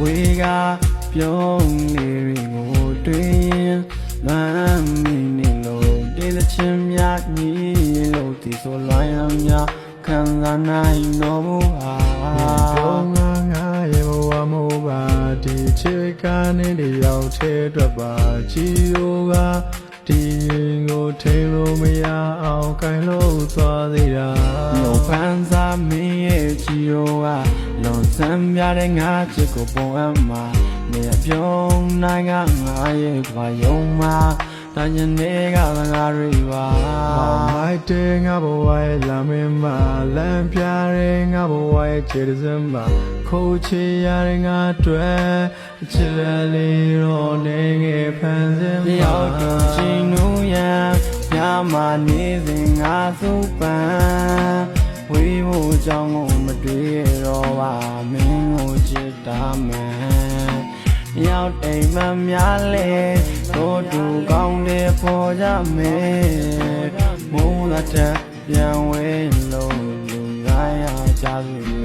ဝေကပြုံးလေးတွေကိုတွေ့ရင်လမ်းမီနေလို့တင်းသချင်းများညီလို့ဒီဆိုလွမ်းရများခံစားနိုင်တော့ဘူးဟာပြောငါငါရေဘဝမို့ပါဒီချစ်ကနေတယောက်ထဲအတွက်ပါချီယိုကဒီရင်ကိုထိန်လို့မရအောင်ကိုင်လို့သွားသေးတာလို့ဖန်စားမင်းရဲ့ချီရောက လွန်ဆန်းပြတဲ့ငါချစ်ကိုပုံအပ်မှာနေအပြုံးနိုင်ကငါရဲ့ကွာယုံမှာတန်ရင်တွေကငါတွေပါမိုက်တဲ့ငါဘဝရဲ့လာမင်းမလမ်းပြတဲ့ငါဘဝရဲ့ခြေစမ်းမခိုးချရတဲ့ငါတွေ့အချစ်လေးတော့နေငယ်ဖန်စင်းတယောက်တူချီနူးရန်ညမာနေစဉ်ငါစုပန်ဝေးဖို့ ကြောင့်ကိုမတွေ့ရတော့ပါမင်းကိုချစ်တာမယ်ရောက်တိမ်မှများလေတို့တူကောင်းတယ်ပေါ်ကြမယ်မိုးလာတဲ့ပြန်ဝဲလို့လူငါရကြပြီ